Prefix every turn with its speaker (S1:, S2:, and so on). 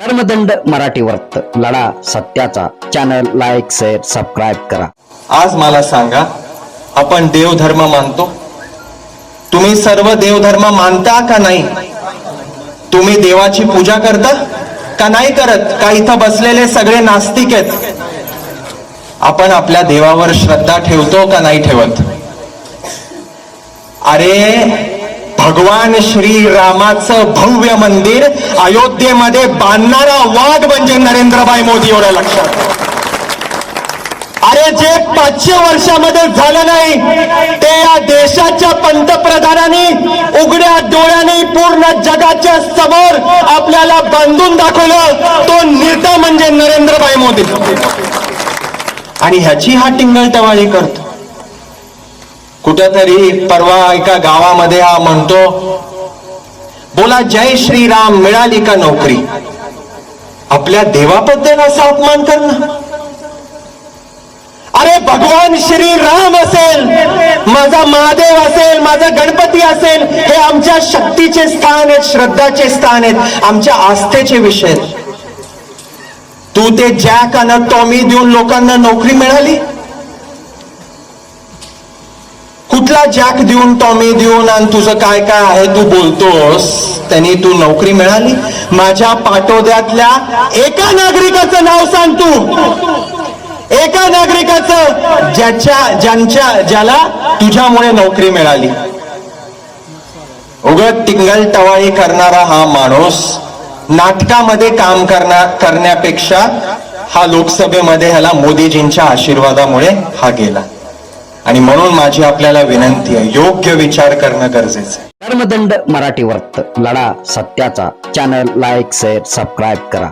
S1: धर्मदंड मराठी वर्त लढा सत्याचा. चॅनल लाईक शेअर सबस्क्राईब करा.
S2: आज मला सांगा आपण देवधर्म मानतो? तुम्ही सर्व देवधर्म मानता का नाही? तुम्ही देवाची पूजा करता का नाही करत? का इथं बसलेले सगळे नास्तिक आहेत? आपण आपल्या देवावर श्रद्धा ठेवतो का नाही ठेवत? अरे भगवान श्री रामाचं भव्य मंदिर अयोध्येमध्ये बांधणारा वाद म्हणजे नरेंद्रभाई मोदी एवढ्या लक्षात. अरे जे पाचशे वर्षामध्ये झालं नाही ते या देशाच्या पंतप्रधानांनी उघड्या डोळ्याने पूर्ण जगाच्या समोर आपल्याला बांधून दाखवलं. तो नेता म्हणजे नरेंद्रभाई मोदी. आणि ह्याची हा टिंगल करतो. कुठेतरी परवा एका गावामध्ये हा म्हणतो बोला जय श्रीराम मिळाली का नोकरी? आपल्या देवाबद्दल असा अपमान करणं. अरे भगवान श्री राम असेल माझा महादेव असेल माझा गणपती असेल हे आमच्या शक्तीचे स्थान आहेत श्रद्धाचे स्थान आहेत आमच्या आस्थेचे विषय आहेत. तू ते जॅक आणि टॉमी देऊन लोकांना नोकरी मिळाली? तुला जॅक देऊन टॉमी देऊन आणि तुझं काय काय आहे तू बोलतोस त्यांनी तू नोकरी मिळाली. माझ्या पाटोद्यातल्या एका नागरिकाचं नाव सांग तू. एका नागरिकाचं ज्याच्या ज्यांच्या ज्याला तुझ्यामुळे नोकरी मिळाली. उगत टिंगल टवाळी करणारा हा माणूस नाटकामध्ये काम करणार करण्यापेक्षा हा लोकसभेमध्ये ह्याला मोदीजींच्या आशीर्वादामुळे हा गेला. आणि म्हणून माझी आपल्याला विनंती आहे योग्य विचार करणं गरजेचं आहे.
S1: धर्मदंड मराठी वर्त लढा सत्याचा. चॅनल लाईक शेअर सबस्क्राईब करा.